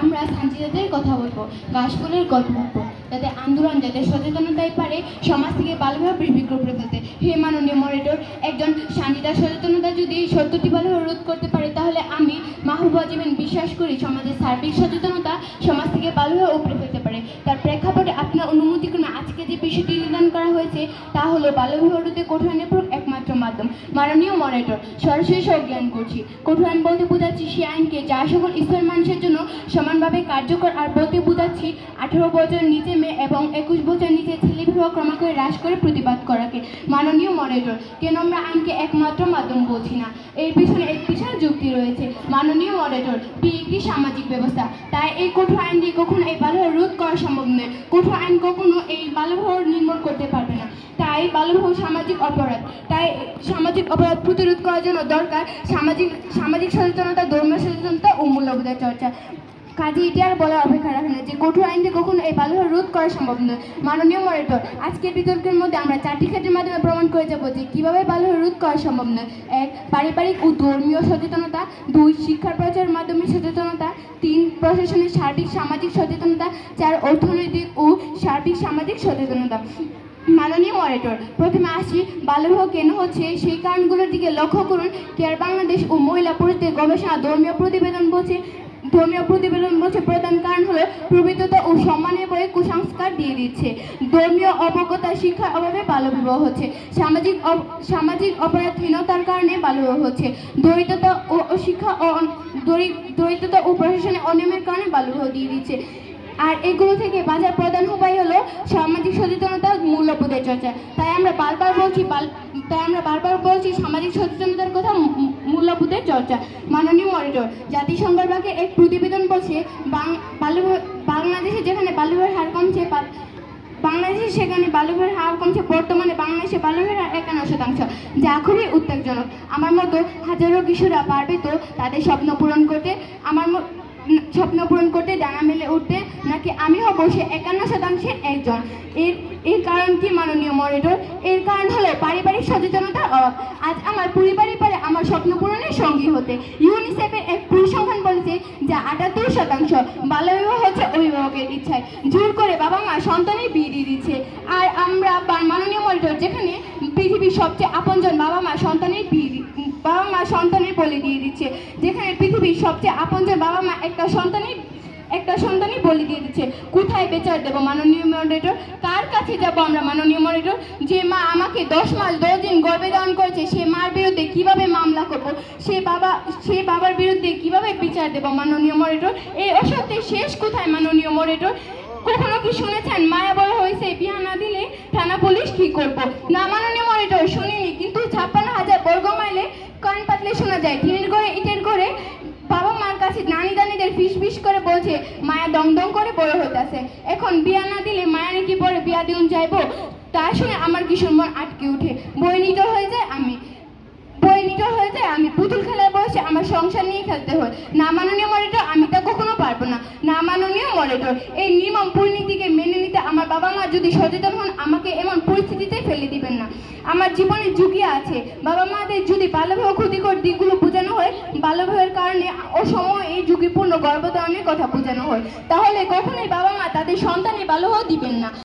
আমরা সাঞ্চিতাদের কথা বলব, গাছফুলের গল্প বলব, যাতে আন্দোলন, যাতে সচেতনতায় পারে, সমাজ থেকে বাল্যবিবাহ বিক্রম করে ফেলতে হে মাননীয় মরেটর একজন সান্দিতা সচেতনতা যদি সত্যটি বাল্যবিবাহ রোধ করতে পারে, তাহলে আমি মাহবুবা জীবন বিশ্বাস করি সমাজের সার্বিক সচেতনতা সমাজ থেকে বাল্যবিবাহ উপরে ফেলতে পারে। তার প্রেক্ষাপটে আপনার অনুমতিক্রমে আজকে যে বিষয়টি হয়েছে তা হলো বাল্যবিবাহ রোধে কঠোরায়নের পর একমাত্র মাধ্যম। মাননীয় মনিটর, সরাসরি জ্ঞান করছি। কঠোরায়ন বলতে বোঝাচ্ছি সে আইনকে যা সকল স্তরের মানুষের জন্য সমানভাবে কার্যকর আর বলতে বোঝাচ্ছি আঠেরো বছর নিচে মেয়ে এবং একুশ বছর নিচে ছেলে বিবাহ ক্রমান্বয়ে হ্রাস করে প্রতিবাদ করাকে। মাননীয় মনিটর, কেন আমরা আইনকে একমাত্র মাধ্যম বলছি না? এর পিছনে এক বিশাল যুক্তি রয়েছে। মাননীয় মনিটর বিয়ে একটি সামাজিক ব্যবস্থা। তাই এই কঠোর আইন দিয়ে কখনো এই বাল্য রোধ করা সম্ভব নয়। কঠোর আইন কখনো এই বাল্যবিবাহ নির্মূল করতে পারবে না। তাই বাল্যবিবাহ সামাজিক অপরাধ। তাই সামাজিক অপরাধ প্রতিরোধ করার জন্য দরকার সামাজিক সামাজিক সচেতনতা, ধর্মীয় সচেতনতা ও মূল্যবোধের চর্চা। কাজে এটি আর বলার অপেক্ষা রাখে না যে কঠোর আইন দিয়ে কখনো এই বাল্যবিবাহ রোধ করা সম্ভব নয়। মাননীয় মনিটর আজকের বিতর্কের মধ্যে আমরা চারটি ক্ষেত্রের মাধ্যমে প্রমাণ করে যাব যে কীভাবে বাল্যবিবাহ রোধ করা সম্ভব নয়। এক, পারিবারিক ও ধর্মীয় সচেতনতা। দুই, শিক্ষার প্রচারের মাধ্যমে সচেতনতা। তিন, প্রশাসনের সার্বিক সামাজিক সচেতনতা। চার, অর্থনৈতিক ও সার্বিক সামাজিক সচেতনতা। মাননীয় মনিটর প্রথমে আসি, বাল্যবিবাহ কেন হচ্ছে? সেই কারণগুলোর দিকে লক্ষ্য করুন। কেয়ার বাংলাদেশ ও মহিলা পুরুষদের গবেষণা ধর্মীয় প্রতিবেদন বলছে, ধর্মীয় প্রতিবেদন বলছে, প্রধান কারণ হলো প্রবৃত্ততা ও সম্মানের বয়ে কুসংস্কার দিয়ে দিচ্ছে। ধর্মীয় অবজ্ঞতা শিক্ষার অভাবে বাল্যবিবাহ হচ্ছে। সামাজিক সামাজিক অপরাধহীনতার কারণে বাল্যবিবাহ হচ্ছে। দরিদ্রতা ও শিক্ষা দরিদ্রতা ও প্রশাসনের অনিয়মের কারণে বাল্যবিবাহ দিয়ে দিচ্ছে। আর এগুলো থেকে বাজার প্রধান উপায় হলো চর্চা তাই আমরা বারবার বলছি, বাল- তাই আমরা বারবার বলছি সামাজিক সচেতনতার কথা মূল্যবোধের চর্চা, মাননীয় মনিটর জাতিসংঘের ভাগে এক প্রতিবেদন বলছে বাংলাদেশে যেখানে বাল্যবিবাহের হার কমছে বাংলাদেশে সেখানে বাল্যবিবাহের হার কমছে, বর্তমানে বাংলাদেশে বাল্যবিবাহের হার একান্ন শতাংশ। যা খুবই উদ্বেগজনক আমার মতো হাজারো কিশোরা পারবে তো তাদের স্বপ্ন পূরণ করতে? আমার স্বপ্ন পূরণ করতে ডানা মেলে উঠতে? নাকি আমি হব, সে একান্ন শতাংশের একজন। এর এর কারণ কি মাননীয় মনিটর? এর কারণ হলো পারিবারিক সচেতনতার অভাব। আজ আমার পরিবারই পারে আমার স্বপ্ন পূরণের সঙ্গী হতে ইউনিসেফের এক পরিসংখ্যান বলেছে যা আটাত্তর শতাংশ বাল্যবিবাহ হচ্ছে অভিভাবকের ইচ্ছায়। জোর করে বাবা মা সন্তানের বিয়ে দিয়ে দিচ্ছে। আর আমরা মাননীয় মনিটর, যেখানে পৃথিবীর সবচেয়ে আপনজন বাবা মা সন্তানের বিয়ে বাবা মা সন্তানের বলে দিয়ে দিচ্ছে, যেখানে পৃথিবীর সবচেয়ে আপনজন বাবা মা একটা সন্তানের একটা সন্তানই বলি দিয়ে দিচ্ছে, কোথায় বিচার দেবো মাননীয় মনিটর কার কাছে যাব আমরা মাননীয় মনিটর যে মা আমাকে দশ মাস, দশ দিন গর্ভে ধারণ করেছে, সে মার বিরুদ্ধে কীভাবে মামলা করব? সে বাবা, সে বাবার বিরুদ্ধে কীভাবে বিচার দেবো মাননীয় মনিটর এই অসত্যের শেষ কোথায় মাননীয় মনিটর কখনো কি শুনেছেন, মায়া বড় হয়েছে বিয়া না দিলে থানা পুলিশ কি করব? না মাননীয় মনিটর শুনিনি, কিন্তু ছাপ্পান্ন হাজার বর্গ মাইলে কান পাতলে শোনা যায় টিনের ঘরে ইটের ঘরে বাবা মার কাছে নানি দানিদের ফিস ফিস করে বলছে, মায়া দং দং করে বড় হইতাছে। এখন বিয়া না দিলে মায়া নাকি পরে বিয়া দিন যাইবো? তা শুনে আমার কিশোর মন আটকে উঠে। বই নিতে হয়ে যায় আমি বই নিতে হয়ে যায় আমি পুতুল খেলায় বসে আমার সংসার নিয়ে খেলতে হয়। না মাননীয় মনিটর আমি তা কখনো পারব না। না মাননীয় মনিটর এই নির্মম পরিণতিকে মেনে নিতে আমার বাবা মা যদি সচেতন হন, আমাকে এমন পরিস্থিতিতে ফেলে দিবেন না আমার জীবনে ঝুঁকি আছে। বাবা মাদের যদি বাল্যবাহ ক্ষতিকর দিকগুলো বোঝানো হয় বাল্যবাহের কারণে অসময় এই ঝুঁকিপূর্ণ গর্ভধারণের কথা বোঝানো হয়। তাহলে কখনোই বাবা মা তাদের সন্তানে বাল্যবিবাহ দিবেন না।